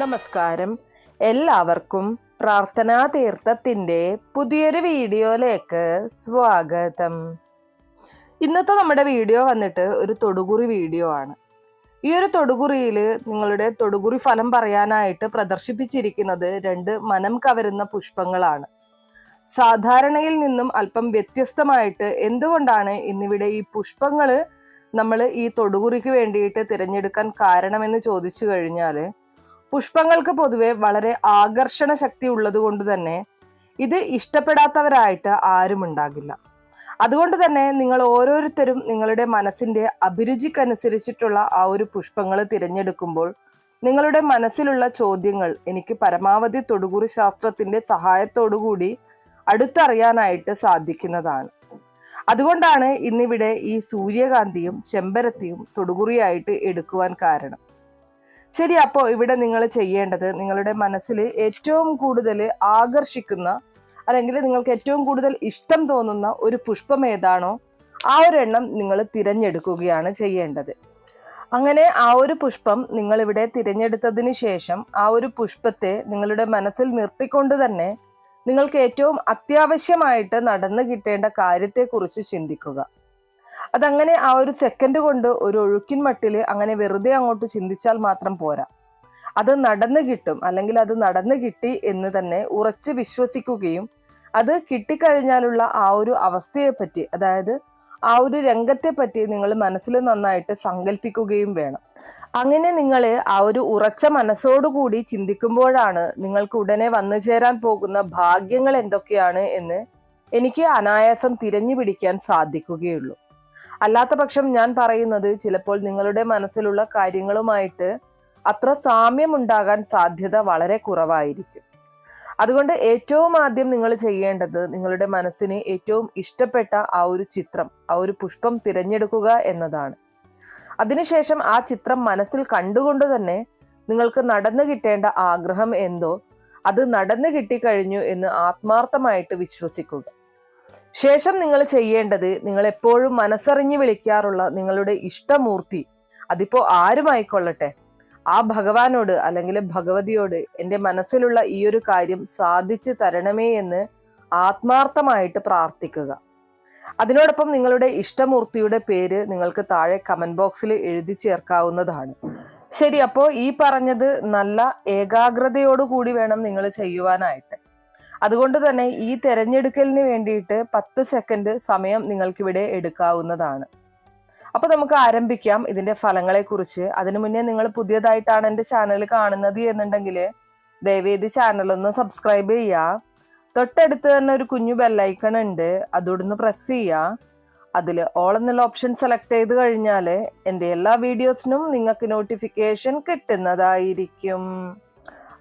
നമസ്കാരം. എല്ലാവർക്കും പ്രാർത്ഥനാ തീർത്ഥത്തിന്റെ പുതിയൊരു വീഡിയോയിലേക്ക് സ്വാഗതം. ഇന്നത്തെ നമ്മുടെ വീഡിയോ വന്നിട്ട് ഒരു തൊടുകുറി വീഡിയോ ആണ്. ഈ ഒരു തൊടുകുറിയിൽ നിങ്ങളുടെ തൊടുകുറി ഫലം പറയാനായിട്ട് പ്രദർശിപ്പിച്ചിരിക്കുന്നത് രണ്ട് മനം കവരുന്ന പുഷ്പങ്ങളാണ്. സാധാരണയിൽ നിന്നും അല്പം വ്യത്യസ്തമായിട്ട് എന്തുകൊണ്ടാണ് ഇന്നിവിടെ ഈ പുഷ്പങ്ങൾ നമ്മൾ ഈ തൊടുകുറിക്ക് വേണ്ടിയിട്ട് തിരഞ്ഞെടുക്കാൻ കാരണമെന്ന് ചോദിച്ചു കഴിഞ്ഞാൽ പുഷ്പങ്ങൾക്ക് പൊതുവെ വളരെ ആകർഷണ ശക്തി ഉള്ളതുകൊണ്ട് തന്നെ ഇത് ഇഷ്ടപ്പെടാത്തവരായിട്ട് ആരും ഉണ്ടാകില്ല. അതുകൊണ്ട് തന്നെ നിങ്ങൾ ഓരോരുത്തരും നിങ്ങളുടെ മനസ്സിന്റെ അഭിരുചിക്കനുസരിച്ചിട്ടുള്ള ആ ഒരു പുഷ്പങ്ങൾ തിരഞ്ഞെടുക്കുമ്പോൾ നിങ്ങളുടെ മനസ്സിലുള്ള ചോദ്യങ്ങൾ എനിക്ക് പരമാവധി തൊടുകുറി ശാസ്ത്രത്തിന്റെ സഹായത്തോടുകൂടി അടുത്തറിയാനായിട്ട് സാധിക്കുന്നതാണ്. അതുകൊണ്ടാണ് ഇന്നിവിടെ ഈ സൂര്യകാന്തിയും ചെമ്പരത്തിയും തൊടുകുറിയായിട്ട് എടുക്കുവാൻ കാരണം. ശരി അപ്പോൾ ഇവിടെ നിങ്ങൾ ചെയ്യേണ്ടത് നിങ്ങളുടെ മനസ്സിൽ ഏറ്റവും കൂടുതൽ ആകർഷിക്കുന്ന അല്ലെങ്കിൽ നിങ്ങൾക്ക് ഏറ്റവും കൂടുതൽ ഇഷ്ടം തോന്നുന്ന ഒരു പുഷ്പം ഏതാണോ ആ ഒരെണ്ണം നിങ്ങൾ തിരഞ്ഞെടുക്കുകയാണ് ചെയ്യേണ്ടത്. അങ്ങനെ ആ ഒരു പുഷ്പം നിങ്ങളിവിടെ തിരഞ്ഞെടുത്തതിന് ശേഷം ആ ഒരു പുഷ്പത്തെ നിങ്ങളുടെ മനസ്സിൽ നിർത്തിക്കൊണ്ട് തന്നെ നിങ്ങൾക്ക് ഏറ്റവും അത്യാവശ്യമായിട്ട് നടന്നു കിട്ടേണ്ട കാര്യത്തെക്കുറിച്ച് ചിന്തിക്കുക. അതങ്ങനെ ആ ഒരു സെക്കൻഡ് കൊണ്ട് ഒരു ഒഴുക്കിൻ മട്ടിൽ അങ്ങനെ വെറുതെ അങ്ങോട്ട് ചിന്തിച്ചാൽ മാത്രം പോരാ. അത് നടന്നു കിട്ടും അല്ലെങ്കിൽ അത് നടന്നു കിട്ടി എന്ന് തന്നെ ഉറച്ച് വിശ്വസിക്കുകയും അത് കിട്ടിക്കഴിഞ്ഞാലുള്ള ആ ഒരു അവസ്ഥയെപ്പറ്റി അതായത് ആ ഒരു രംഗത്തെ പറ്റി നിങ്ങൾ മനസ്സിൽ നന്നായിട്ട് സങ്കല്പിക്കുകയും വേണം. അങ്ങനെ നിങ്ങൾ ആ ഒരു ഉറച്ച മനസ്സോടുകൂടി ചിന്തിക്കുമ്പോഴാണ് നിങ്ങൾക്ക് ഉടനെ വന്നു ചേരാൻ പോകുന്ന ഭാഗ്യങ്ങൾ എന്തൊക്കെയാണ് എന്ന് എനിക്ക് അനായാസം തിരഞ്ഞു പിടിക്കാൻ സാധിക്കുകയുള്ളൂ. അല്ലാത്ത പക്ഷം ഞാൻ പറയുന്നത് ചിലപ്പോൾ നിങ്ങളുടെ മനസ്സിലുള്ള കാര്യങ്ങളുമായിട്ട് അത്ര സാമ്യമുണ്ടാകാൻ സാധ്യത വളരെ കുറവായിരിക്കും. അതുകൊണ്ട് ഏറ്റവും ആദ്യം നിങ്ങൾ ചെയ്യേണ്ടത് നിങ്ങളുടെ മനസ്സിന് ഏറ്റവും ഇഷ്ടപ്പെട്ട ആ ഒരു ചിത്രം ആ ഒരു പുഷ്പം തിരഞ്ഞെടുക്കുക എന്നതാണ്. അതിനുശേഷം ആ ചിത്രം മനസ്സിൽ കണ്ടുകൊണ്ട് തന്നെ നിങ്ങൾക്ക് നടന്നു കിട്ടേണ്ട ആഗ്രഹം എന്തോ അത് നടന്നു കിട്ടിക്കഴിഞ്ഞു എന്ന് ആത്മാർത്ഥമായിട്ട് വിശ്വസിക്കുക. ശേഷം നിങ്ങൾ ചെയ്യേണ്ടത് നിങ്ങൾ എപ്പോഴും മനസ്സറിഞ്ഞ് വിളിക്കാറുള്ള നിങ്ങളുടെ ഇഷ്ടമൂർത്തി. അതിപ്പോ ആരുമായിക്കൊള്ളട്ടെ? ആ ഭഗവാനോട് അല്ലെങ്കിൽ ഭഗവതിയോട് എന്റെ മനസ്സിലുള്ള ഈ ഒരു കാര്യം സാധിച്ചു തരണമേ എന്ന് ആത്മാർത്ഥമായിട്ട് പ്രാർത്ഥിക്കുക. അതിനോടൊപ്പം നിങ്ങളുടെ ഇഷ്ടമൂർത്തിയുടെ പേര് നിങ്ങൾക്ക് താഴെ കമന്റ് ബോക്സിൽ എഴുതി ചേർക്കാവുന്നതാണ്. ശരി അപ്പോൾ ഈ പറഞ്ഞത് നല്ല ഏകാഗ്രതയോടുകൂടി വേണം നിങ്ങൾ ചെയ്യുവാനായിട്ട്. അതുകൊണ്ട് തന്നെ ഈ തിരഞ്ഞെടുക്കലിന് വേണ്ടിയിട്ട് പത്ത് സെക്കൻഡ് സമയം നിങ്ങൾക്കിവിടെ എടുക്കാവുന്നതാണ്. അപ്പൊ നമുക്ക് ആരംഭിക്കാം ഇതിന്റെ ഫലങ്ങളെ കുറിച്ച് അതിനു മുന്നേ നിങ്ങൾ പുതിയതായിട്ടാണ് എന്റെ ചാനൽ കാണുന്നത് എന്നുണ്ടെങ്കിൽ ദയവേദി ചാനൽ ഒന്ന് സബ്സ്ക്രൈബ് ചെയ്യുക തൊട്ടടുത്ത് തന്നെ ഒരു കുഞ്ഞു ബെല്ലൈക്കൺ ഉണ്ട്. അതോടൊന്ന് പ്രസ് ചെയ്യുക അതിൽ ഓൾ എന്നുള്ള ഓപ്ഷൻ സെലക്ട് ചെയ്ത് കഴിഞ്ഞാൽ എന്റെ എല്ലാ വീഡിയോസിനും നിങ്ങൾക്ക് നോട്ടിഫിക്കേഷൻ കിട്ടുന്നതായിരിക്കും.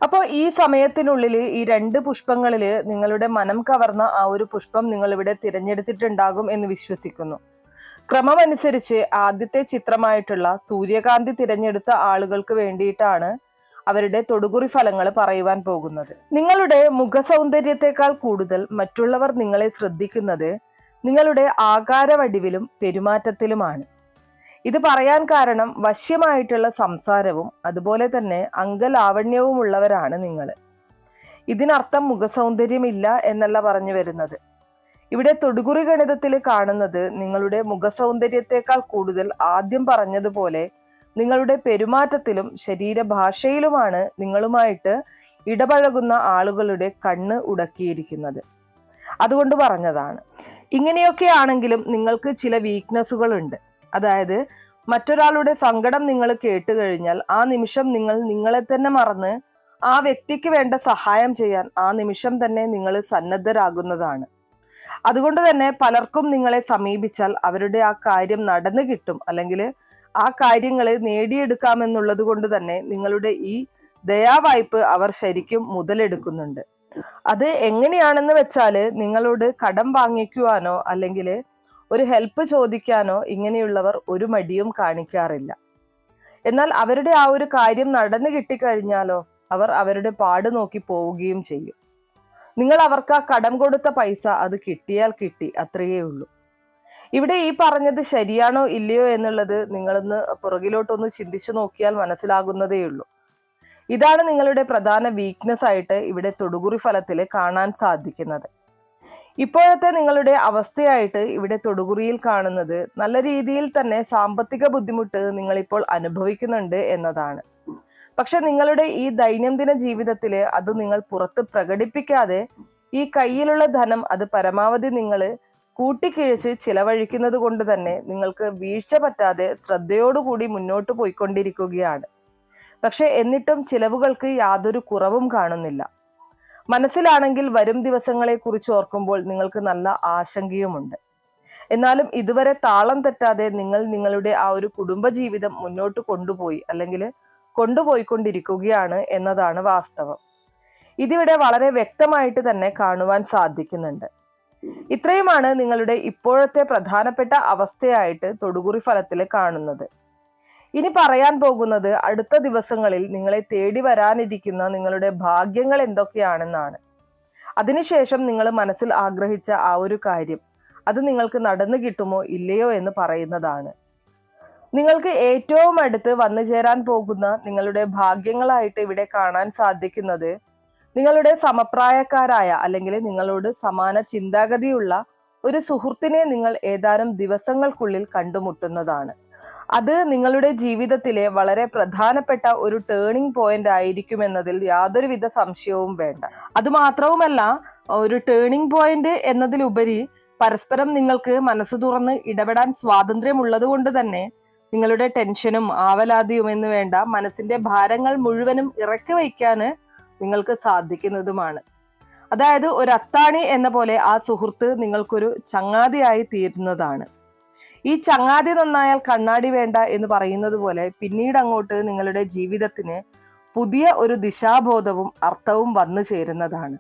അപ്പോൾ ഈ സമയത്തിനുള്ളിൽ ഈ രണ്ട് പുഷ്പങ്ങളിൽ നിങ്ങളുടെ മനം കവർന്ന ആ ഒരു പുഷ്പം നിങ്ങൾ ഇവിടെ തിരഞ്ഞെടുത്തിട്ടുണ്ടാകും എന്ന് വിശ്വസിക്കുന്നു. ക്രമമനുസരിച്ച് ആദ്യത്തെ ചിത്രമായിട്ടുള്ള സൂര്യകാന്തി തിരഞ്ഞെടുത്ത ആളുകൾക്ക് വേണ്ടിയിട്ടാണ് അവരുടെ തൊടുകുറി ഫലങ്ങൾ പറയുവാൻ പോകുന്നത്. നിങ്ങളുടെ മുഖസൗന്ദര്യത്തെക്കാൾ കൂടുതൽ മറ്റുള്ളവർ നിങ്ങളെ ശ്രദ്ധിക്കുന്നത് നിങ്ങളുടെ ആകാരവടിവിലും പെരുമാറ്റത്തിലുമാണ്. ഇത് പറയാൻ കാരണം വശ്യമായിട്ടുള്ള സംസാരവും അതുപോലെ തന്നെ അങ്കലാവണ്യവും ഉള്ളവരാണ് നിങ്ങൾ ഇതിനർത്ഥം മുഖസൗന്ദര്യമില്ല എന്നല്ല പറഞ്ഞു വരുന്നത്. ഇവിടെ തൊടുകുറി ഗണിതത്തിൽ കാണുന്നത് നിങ്ങളുടെ മുഖസൗന്ദര്യത്തെക്കാൾ കൂടുതൽ ആദ്യം പറഞ്ഞതുപോലെ നിങ്ങളുടെ പെരുമാറ്റത്തിലും ശരീരഭാഷയിലുമാണ് നിങ്ങളുമായിട്ട് ഇടപഴകുന്ന ആളുകളുടെ കണ്ണ് ഉടക്കിയിരിക്കുന്നത്. അതുകൊണ്ട് പറഞ്ഞതാണ്. ഇങ്ങനെയൊക്കെ ആണെങ്കിലും നിങ്ങൾക്ക് ചില വീക്ക്നെസ്സുകൾ ഉണ്ട് അതായത് മറ്റൊരാളുടെ സങ്കടം നിങ്ങൾ കേട്ട് കഴിഞ്ഞാൽ ആ നിമിഷം നിങ്ങൾ നിങ്ങളെ തന്നെ മറന്ന് ആ വ്യക്തിക്ക് വേണ്ട സഹായം ചെയ്യാൻ ആ നിമിഷം തന്നെ നിങ്ങൾ സന്നദ്ധരാകുന്നതാണ്. അതുകൊണ്ട് തന്നെ പലർക്കും നിങ്ങളെ സമീപിച്ചാൽ അവരുടെ ആ കാര്യം നടന്നു കിട്ടും. അല്ലെങ്കിൽ ആ കാര്യങ്ങൾ നേടിയെടുക്കാമെന്നുള്ളത് കൊണ്ട് തന്നെ നിങ്ങളുടെ ഈ ദയാവായ്പ് അവർ ശരിക്കും മുതലെടുക്കുന്നുണ്ട്. അത് എങ്ങനെയാണെന്ന് വെച്ചാൽ നിങ്ങളോട് കടം വാങ്ങിക്കുവാനോ അല്ലെങ്കിൽ ഒരു ഹെൽപ്പ് ചോദിക്കാനോ ഇങ്ങനെയുള്ളവർ ഒരു മടിയും കാണിക്കാറില്ല. എന്നാൽ അവരുടെ ആ ഒരു കാര്യം നടന്നു കിട്ടിക്കഴിഞ്ഞാലോ അവർ അവരുടെ പാട് നോക്കി പോവുകയും ചെയ്യും. നിങ്ങൾ അവർക്ക് ആ കടം കൊടുത്ത പൈസ അത് കിട്ടിയാൽ കിട്ടി അത്രയേ ഉള്ളൂ. ഇവിടെ ഈ പറഞ്ഞത് ശരിയാണോ ഇല്ലയോ എന്നുള്ളത് നിങ്ങളൊന്ന് പുറകിലോട്ടൊന്ന് ചിന്തിച്ചു നോക്കിയാൽ മനസ്സിലാകുന്നതേ ഉള്ളൂ. ഇതാണ് നിങ്ങളുടെ പ്രധാന വീക്ക്നെസ് ആയിട്ട് ഇവിടെ തൊടുകുറി ഫലത്തിൽ കാണാൻ സാധിക്കുന്നത്. ഇപ്പോഴത്തെ നിങ്ങളുടെ അവസ്ഥയായിട്ട് ഇവിടെ തൊടുകുറിയിൽ കാണുന്നത് നല്ല രീതിയിൽ തന്നെ സാമ്പത്തിക ബുദ്ധിമുട്ട് നിങ്ങളിപ്പോൾ അനുഭവിക്കുന്നുണ്ട് എന്നതാണ്. പക്ഷെ നിങ്ങളുടെ ഈ ദൈനംദിന ജീവിതത്തിൽ അത് നിങ്ങൾ പുറത്ത് പ്രകടിപ്പിക്കാതെ ഈ കയ്യിലുള്ള ധനം അത് പരമാവധി നിങ്ങൾ കൂട്ടിക്കിഴിച്ച് ചിലവഴിക്കുന്നത് കൊണ്ട് തന്നെ നിങ്ങൾക്ക് വീഴ്ച പറ്റാതെ ശ്രദ്ധയോടുകൂടി മുന്നോട്ട് പോയിക്കൊണ്ടിരിക്കുകയാണ്. പക്ഷെ എന്നിട്ടും ചിലവുകൾക്ക് യാതൊരു കുറവും കാണുന്നില്ല. മനസ്സിലാണെങ്കിൽ വരും ദിവസങ്ങളെ കുറിച്ച് ഓർക്കുമ്പോൾ നിങ്ങൾക്ക് നല്ല ആശങ്കയുമുണ്ട്. എന്നാലും ഇതുവരെ താളം തെറ്റാതെ നിങ്ങൾ നിങ്ങളുടെ ആ ഒരു കുടുംബജീവിതം മുന്നോട്ട് കൊണ്ടുപോയി അല്ലെങ്കിൽ കൊണ്ടുപോയിക്കൊണ്ടിരിക്കുകയാണ് എന്നതാണ് വാസ്തവം. ഇതിവിടെ വളരെ വ്യക്തമായിട്ട് തന്നെ കാണുവാൻ സാധിക്കുന്നുണ്ട്. ഇത്രയുമാണ് നിങ്ങളുടെ ഇപ്പോഴത്തെ പ്രധാനപ്പെട്ട അവസ്ഥയായിട്ട് തൊടുകുറി ഫലത്തിൽ കാണുന്നത്. ഇനി പറയാൻ പോകുന്നത് അടുത്ത ദിവസങ്ങളിൽ നിങ്ങളെ തേടി വരാനിരിക്കുന്ന നിങ്ങളുടെ ഭാഗ്യങ്ങൾ എന്തൊക്കെയാണെന്നാണ്. അതിനുശേഷം നിങ്ങൾ മനസ്സിൽ ആഗ്രഹിച്ച ആ ഒരു കാര്യം അത് നിങ്ങൾക്ക് നടന്നു കിട്ടുമോ ഇല്ലയോ എന്ന് പറയുന്നതാണ്. നിങ്ങൾക്ക് ഏറ്റവും അടുത്ത് വന്നു ചേരാൻ പോകുന്ന നിങ്ങളുടെ ഭാഗ്യങ്ങളായിട്ട് ഇവിടെ കാണാൻ സാധിക്കുന്നത് നിങ്ങളുടെ സമപ്രായക്കാരായ അല്ലെങ്കിൽ നിങ്ങളോട് സമാന ചിന്താഗതിയുള്ള ഒരു സുഹൃത്തിനെ നിങ്ങൾ ഏതാനും ദിവസങ്ങൾക്കുള്ളിൽ കണ്ടുമുട്ടുന്നതാണ്. അത് നിങ്ങളുടെ ജീവിതത്തിലെ വളരെ പ്രധാനപ്പെട്ട ഒരു ടേണിംഗ് പോയിന്റ് ആയിരിക്കുമെന്നതിൽ യാതൊരുവിധ സംശയവും വേണ്ട. അതുമാത്രവുമല്ല ഒരു ടേണിംഗ് പോയിന്റ് എന്നതിലുപരി പരസ്പരം നിങ്ങൾക്ക് മനസ്സ് തുറന്ന് ഇടപെടാൻ സ്വാതന്ത്ര്യമുള്ളത് കൊണ്ട് തന്നെ നിങ്ങളുടെ ടെൻഷനും ആവലാതിയും എന്ന് വേണ്ട മനസ്സിന്റെ ഭാരങ്ങൾ മുഴുവനും ഇറക്കി വയ്ക്കാൻ നിങ്ങൾക്ക് സാധിക്കുന്നതുമാണ്. അതായത് ഒരു അത്താണി എന്ന പോലെ ആ സുഹൃത്ത് നിങ്ങൾക്കൊരു ചങ്ങാതിയായി തീരുന്നതാണ്. ഈ ചങ്ങാതി നന്നായാൽ കണ്ണാടി വേണ്ട എന്ന് പറയുന്നത് പോലെ പിന്നീട് അങ്ങോട്ട് നിങ്ങളുടെ ജീവിതത്തിന് പുതിയ ഒരു ദിശാബോധവും അർത്ഥവും വന്നു ചേരുന്നതാണ്.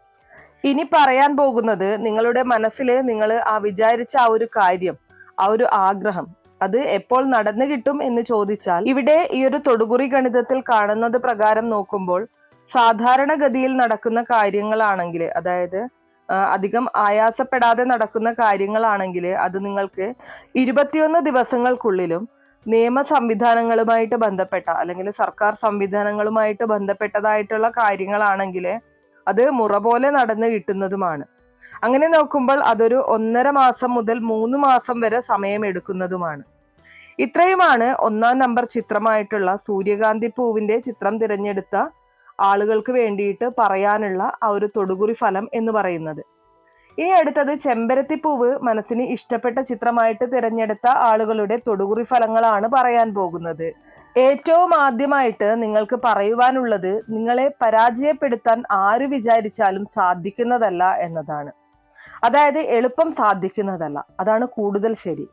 ഇനി പറയാൻ പോകുന്നത് നിങ്ങളുടെ മനസ്സിൽ നിങ്ങൾ ആ വിചാരിച്ച ആ ഒരു കാര്യം ആ ഒരു ആഗ്രഹം അത് എപ്പോൾ നടന്നു കിട്ടും എന്ന് ചോദിച്ചാൽ ഇവിടെ ഈ ഒരു തൊടുകുറി ഗണിതത്തിൽ കാണുന്നത് പ്രകാരം നോക്കുമ്പോൾ സാധാരണഗതിയിൽ നടക്കുന്ന കാര്യങ്ങളാണെങ്കിൽ അതായത് അധികം ആയാസപ്പെടാതെ നടക്കുന്ന കാര്യങ്ങളാണെങ്കിൽ അത് നിങ്ങൾക്ക് ഇരുപത്തിയൊന്ന് ദിവസങ്ങൾക്കുള്ളിലും നിയമ സംവിധാനങ്ങളുമായിട്ട് ബന്ധപ്പെട്ട അല്ലെങ്കിൽ സർക്കാർ സംവിധാനങ്ങളുമായിട്ട് ബന്ധപ്പെട്ടതായിട്ടുള്ള കാര്യങ്ങളാണെങ്കിൽ അത് മുറ പോലെ നടന്നു കിട്ടുന്നതുമാണ്. അങ്ങനെ നോക്കുമ്പോൾ അതൊരു ഒന്നര മാസം മുതൽ മൂന്ന് മാസം വരെ സമയമെടുക്കുന്നതുമാണ്. ഇത്രയുമാണ് ഒന്നാം നമ്പർ ചിത്രമായിട്ടുള്ള സൂര്യകാന്തി പൂവിന്റെ ചിത്രം തിരഞ്ഞെടുത്ത ആളുകൾക്ക് വേണ്ടിയിട്ട് പറയാനുള്ള ആ ഒരു തൊടുകുറി ഫലം എന്ന് പറയുന്നത്. ഇനി അടുത്തത് ചെമ്പരത്തിപ്പൂവ് മനസ്സിന് ഇഷ്ടപ്പെട്ട ചിത്രമായിട്ട് തിരഞ്ഞെടുത്ത ആളുകളുടെ തൊടുകുറി ഫലങ്ങളാണ് പറയാൻ പോകുന്നത്. ഏറ്റവും ആദ്യമായിട്ട് നിങ്ങൾക്ക് പറയുവാനുള്ളത് നിങ്ങളെ പരാജയപ്പെടുത്താൻ ആര് വിചാരിച്ചാലും സാധിക്കുന്നതല്ല എന്നതാണ്. അതായത് എളുപ്പം സാധിക്കുന്നതല്ല. അതാണ് കൂടുതൽ ശരി.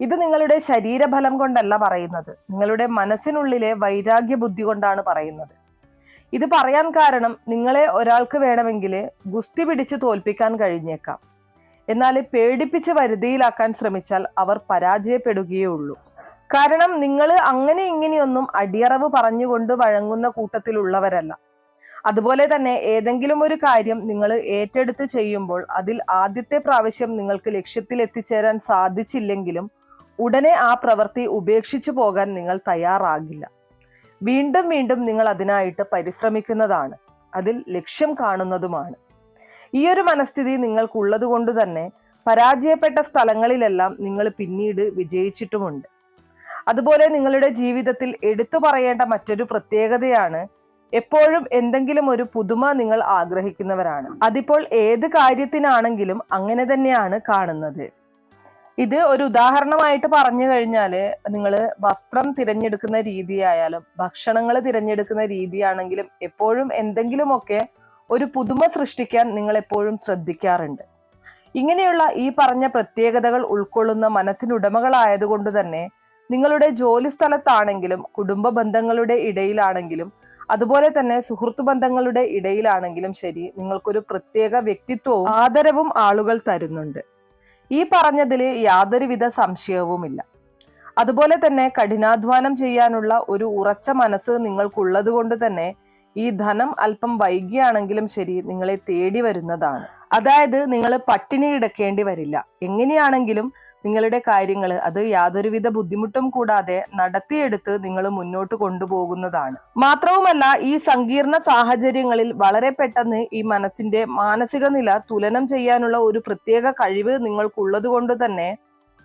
ഇത് നിങ്ങളുടെ ശരീരഫലം കൊണ്ടല്ല പറയുന്നത്. നിങ്ങളുടെ മനസ്സിനുള്ളിലെ വൈരാഗ്യ ബുദ്ധി കൊണ്ടാണ് പറയുന്നത്. ഇത് പറയാൻ കാരണം നിങ്ങളെ ഒരാൾക്ക് വേണമെങ്കിൽ ഗുസ്തി പിടിച്ച് തോൽപ്പിക്കാൻ കഴിഞ്ഞേക്കാം. എന്നാൽ പേടിപ്പിച്ച് വരുതിയിലാക്കാൻ ശ്രമിച്ചാൽ അവർ പരാജയപ്പെടുകയേ ഉള്ളൂ. കാരണം നിങ്ങൾ അങ്ങനെ ഇങ്ങനെയൊന്നും അടിയറവ് പറഞ്ഞുകൊണ്ട് വഴങ്ങുന്ന കൂട്ടത്തിലുള്ളവരല്ല. അതുപോലെ തന്നെ ഏതെങ്കിലും ഒരു കാര്യം നിങ്ങൾ ഏറ്റെടുത്ത് ചെയ്യുമ്പോൾ അതിൽ ആദ്യത്തെ പ്രാവശ്യം നിങ്ങൾക്ക് ലക്ഷ്യത്തിൽ എത്തിച്ചേരാൻ സാധിച്ചില്ലെങ്കിലും ഉടനെ ആ പ്രവൃത്തി ഉപേക്ഷിച്ചു പോകാൻ നിങ്ങൾ തയ്യാറാകില്ല. വീണ്ടും വീണ്ടും നിങ്ങൾ അതിനായിട്ട് പരിശ്രമിക്കുന്നതാണ്. അതിൽ ലക്ഷ്യം കാണുന്നതുമാണ്. ഈ ഒരു മനസ്ഥിതി നിങ്ങൾക്കുള്ളത് കൊണ്ട് തന്നെ പരാജയപ്പെട്ട സ്ഥലങ്ങളിലെല്ലാം നിങ്ങൾ പിന്നീട് വിജയിച്ചിട്ടുമുണ്ട്. അതുപോലെ നിങ്ങളുടെ ജീവിതത്തിൽ എടുത്തു പറയേണ്ട മറ്റൊരു പ്രത്യേകതയാണ് എപ്പോഴും എന്തെങ്കിലും ഒരു പുതുമ നിങ്ങൾ ആഗ്രഹിക്കുന്നവരാണ്. അതിപ്പോൾ ഏത് കാര്യത്തിനാണെങ്കിലും അങ്ങനെ തന്നെയാണ് കാണുന്നത്. ഇത് ഒരു ഉദാഹരണമായിട്ട് പറഞ്ഞു കഴിഞ്ഞാൽ നിങ്ങൾ വസ്ത്രം തിരഞ്ഞെടുക്കുന്ന രീതിയായാലും ഭക്ഷണങ്ങൾ തിരഞ്ഞെടുക്കുന്ന രീതിയാണെങ്കിലും എപ്പോഴും എന്തെങ്കിലുമൊക്കെ ഒരു പുതുമ സൃഷ്ടിക്കാൻ നിങ്ങൾ എപ്പോഴും ശ്രദ്ധിക്കാറുണ്ട്. ഇങ്ങനെയുള്ള ഈ പറഞ്ഞ പ്രത്യേകതകൾ ഉൾക്കൊള്ളുന്ന മനസ്സിനുടമകളായതുകൊണ്ട് തന്നെ നിങ്ങളുടെ ജോലി സ്ഥലത്താണെങ്കിലും കുടുംബ ബന്ധങ്ങളുടെ ഇടയിലാണെങ്കിലും അതുപോലെ തന്നെ സുഹൃത്തു ബന്ധങ്ങളുടെ ഇടയിലാണെങ്കിലും ശരി നിങ്ങൾക്കൊരു പ്രത്യേക വ്യക്തിത്വവും ആദരവും ആളുകൾ തരുന്നുണ്ട്. ഈ പറഞ്ഞതിൽ യാതൊരുവിധ സംശയവുമില്ല. അതുപോലെ തന്നെ കഠിനാധ്വാനം ചെയ്യാനുള്ള ഒരു ഉറച്ച മനസ്സ് നിങ്ങൾക്കുള്ളത് കൊണ്ട് തന്നെ ഈ ധനം അല്പം വൈകിയാണെങ്കിലും ശരി നിങ്ങളെ തേടി വരുന്നതാണ്. അതായത് നിങ്ങൾ പട്ടിണി കിടക്കേണ്ടി വരില്ല. എങ്ങനെയാണെങ്കിലും നിങ്ങളുടെ കാര്യങ്ങൾ അത് യാതൊരുവിധ ബുദ്ധിമുട്ടും കൂടാതെ നടത്തിയെടുത്ത് നിങ്ങൾ മുന്നോട്ട് കൊണ്ടുപോകുന്നതാണ്. മാത്രവുമല്ല ഈ സങ്കീർണ സാഹചര്യങ്ങളിൽ വളരെ പെട്ടെന്ന് ഈ മനസ്സിന്റെ മാനസിക നില തുലനം ചെയ്യാനുള്ള ഒരു പ്രത്യേക കഴിവ് നിങ്ങൾക്കുള്ളത് കൊണ്ട് തന്നെ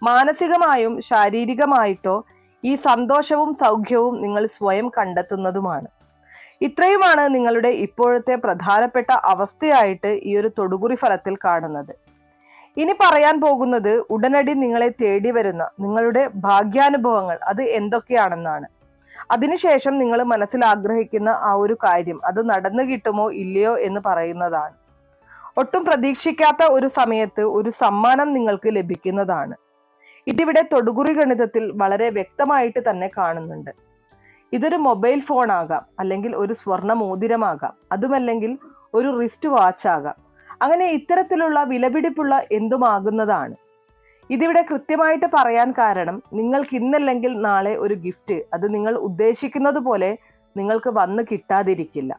മാനസികമായും ശാരീരികമായിട്ടോ ഈ സന്തോഷവും സൗഖ്യവും നിങ്ങൾ സ്വയം കണ്ടെത്തുന്നതുമാണ്. ഇത്രയുമാണ് നിങ്ങളുടെ ഇപ്പോഴത്തെ പ്രധാനപ്പെട്ട അവസ്ഥയായിട്ട് ഈ ഒരു തൊടുകുറി ഫലത്തിൽ കാണുന്നത്. ഇനി പറയാൻ പോകുന്നത് ഉടനടി നിങ്ങളെ തേടി വരുന്ന നിങ്ങളുടെ ഭാഗ്യാനുഭവങ്ങൾ. അത് എന്തൊക്കെയാണെന്നാണ്. അതിനുശേഷം നിങ്ങൾ മനസ്സിൽ ആഗ്രഹിക്കുന്ന ആ ഒരു കാര്യം അത് നടന്നു കിട്ടുമോ ഇല്ലയോ എന്ന് പറയുന്നതാണ്. ഒട്ടും പ്രതീക്ഷിക്കാത്ത ഒരു സമയത്ത് ഒരു സമ്മാനം നിങ്ങൾക്ക് ലഭിക്കുന്നതാണ്. ഇതിവിടെ തൊടുകുറി ഗണിതത്തിൽ വളരെ വ്യക്തമായിട്ട് തന്നെ കാണുന്നുണ്ട്. ഇതൊരു മൊബൈൽ ഫോൺ ആകാം അല്ലെങ്കിൽ ഒരു സ്വർണ മോതിരമാകാം അതുമല്ലെങ്കിൽ ഒരു റിസ്റ്റ് വാച്ച് ആകാം അങ്ങനെ ഇത്തരത്തിലുള്ള വിലപിടിപ്പുള്ള എന്തുമാകുന്നതാണ്? ഇതിവിടെ കൃത്യമായിട്ട് പറയാൻ കാരണം നിങ്ങൾക്ക് ഇന്നല്ലെങ്കിൽ നാളെ ഒരു ഗിഫ്റ്റ് അത് നിങ്ങൾ ഉദ്ദേശിക്കുന്നത് പോലെ നിങ്ങൾക്ക് വന്ന് കിട്ടാതിരിക്കില്ല.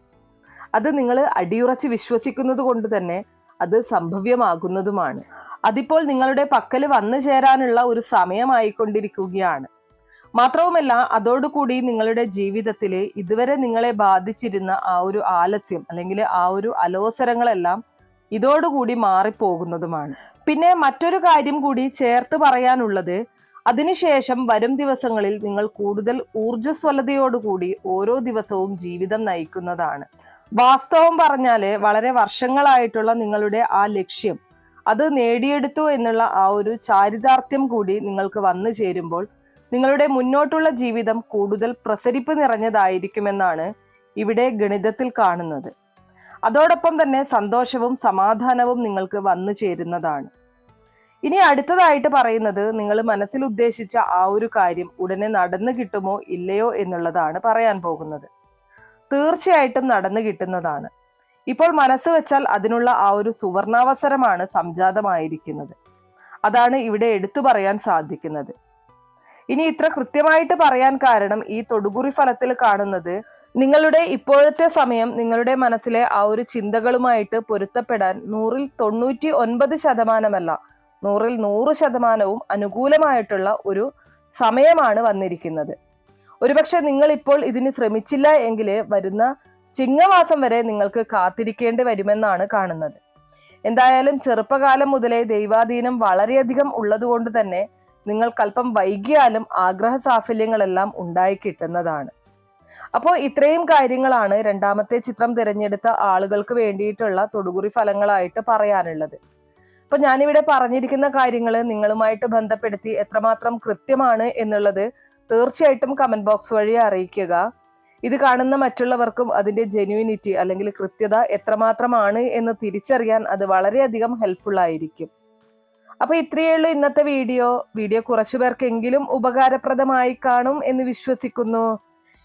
അത് നിങ്ങൾ അടിയുറച്ച് വിശ്വസിക്കുന്നത് കൊണ്ട് തന്നെ അത് സംഭവ്യമാകുന്നതുമാണ്. അതിപ്പോൾ നിങ്ങളുടെ പക്കൽ വന്നു ചേരാനുള്ള ഒരു സമയമായിക്കൊണ്ടിരിക്കുകയാണ്. മാത്രവുമല്ല അതോടുകൂടി നിങ്ങളുടെ ജീവിതത്തിലെ ഇതുവരെ നിങ്ങളെ ബാധിച്ചിരുന്ന ആ ഒരു ആലസ്യം അല്ലെങ്കിൽ ആ ഒരു അലോസരങ്ങളെല്ലാം ഇതോടുകൂടി മാറിപ്പോകുന്നതുമാണ്. പിന്നെ മറ്റൊരു കാര്യം കൂടി ചേർത്ത് പറയാനുള്ളത് അതിനുശേഷം വരും ദിവസങ്ങളിൽ നിങ്ങൾ കൂടുതൽ ഊർജസ്വലതയോടുകൂടി ഓരോ ദിവസവും ജീവിതം നയിക്കുന്നതാണ്. വാസ്തവം പറഞ്ഞാൽ വളരെ വർഷങ്ങളായിട്ടുള്ള നിങ്ങളുടെ ആ ലക്ഷ്യം അത് നേടിയെടുത്തു എന്നുള്ള ആ ഒരു ചാരിതാർത്ഥ്യം കൂടി നിങ്ങൾക്ക് വന്നു ചേരുമ്പോൾ നിങ്ങളുടെ മുന്നോട്ടുള്ള ജീവിതം കൂടുതൽ പ്രസരിപ്പ് നിറഞ്ഞതായിരിക്കുമെന്നാണ് ഇവിടെ ഗണിതത്തിൽ കാണുന്നത്. അതോടൊപ്പം തന്നെ സന്തോഷവും സമാധാനവും നിങ്ങൾക്ക് വന്നു ചേരുന്നതാണ്. ഇനി അടുത്തതായിട്ട് പറയുന്നത് നിങ്ങൾ മനസ്സിൽ ഉദ്ദേശിച്ച ആ ഒരു കാര്യം ഉടനെ നടന്നു കിട്ടുമോ ഇല്ലയോ എന്നുള്ളതാണ് പറയാൻ പോകുന്നത്. തീർച്ചയായിട്ടും നടന്നു കിട്ടുന്നതാണ്. ഇപ്പോൾ മനസ്സ് വെച്ചാൽ അതിനുള്ള ആ ഒരു സുവർണാവസരമാണ് സംജാതമായിരിക്കുന്നത്. അതാണ് ഇവിടെ എടുത്തു പറയാൻ സാധിക്കുന്നത്. ഇനി ഇത്ര കൃത്യമായിട്ട് പറയാൻ കാരണം ഈ തൊടുകുറി ഫലത്തിൽ കാണുന്നത് നിങ്ങളുടെ ഇപ്പോഴത്തെ സമയം നിങ്ങളുടെ മനസ്സിലെ ആ ഒരു ചിന്തകളുമായിട്ട് പൊരുത്തപ്പെടാൻ നൂറിൽ തൊണ്ണൂറ്റി ഒൻപത് ശതമാനമല്ല നൂറിൽ നൂറ് ശതമാനവും അനുകൂലമായിട്ടുള്ള ഒരു സമയമാണ് വന്നിരിക്കുന്നത്. ഒരുപക്ഷെ നിങ്ങൾ ഇപ്പോൾ ഇതിന് ശ്രമിച്ചില്ല എങ്കിൽ വരുന്ന ചിങ്ങമാസം വരെ നിങ്ങൾക്ക് കാത്തിരിക്കേണ്ടി വരുമെന്നാണ് കാണുന്നത്. എന്തായാലും ചെറുപ്പകാലം മുതലേ ദൈവാധീനം വളരെയധികം ഉള്ളതുകൊണ്ട് തന്നെ നിങ്ങൾക്കല്പം വൈകിയാലും ആഗ്രഹ സാഫല്യങ്ങളെല്ലാം ഉണ്ടായി കിട്ടുന്നതാണ്. അപ്പോൾ ഇത്രയും കാര്യങ്ങളാണ് രണ്ടാമത്തെ ചിത്രം തിരഞ്ഞെടുത്ത ആളുകൾക്ക് വേണ്ടിയിട്ടുള്ള തൊടുകുറി ഫലങ്ങളായിട്ട് പറയാനുള്ളത്. അപ്പൊ ഞാനിവിടെ പറഞ്ഞിരിക്കുന്ന കാര്യങ്ങൾ നിങ്ങളുമായിട്ട് ബന്ധപ്പെടുത്തി എത്രമാത്രം കൃത്യമാണ് എന്നുള്ളത് തീർച്ചയായിട്ടും കമന്റ് ബോക്സ് വഴി അറിയിക്കുക. ഇത് കാണുന്ന മറ്റുള്ളവർക്കും അതിന്റെ ജെന്യൂനിറ്റി അല്ലെങ്കിൽ കൃത്യത എത്രമാത്രമാണ് എന്ന് തിരിച്ചറിയാൻ അത് വളരെയധികം ഹെൽപ്ഫുൾ ആയിരിക്കും. അപ്പൊ ഇത്രയേ ഉള്ളൂ ഇന്നത്തെ വീഡിയോ. വീഡിയോ കുറച്ചു പേർക്കെങ്കിലും ഉപകാരപ്രദമായി കാണും എന്ന് വിശ്വസിക്കുന്നു.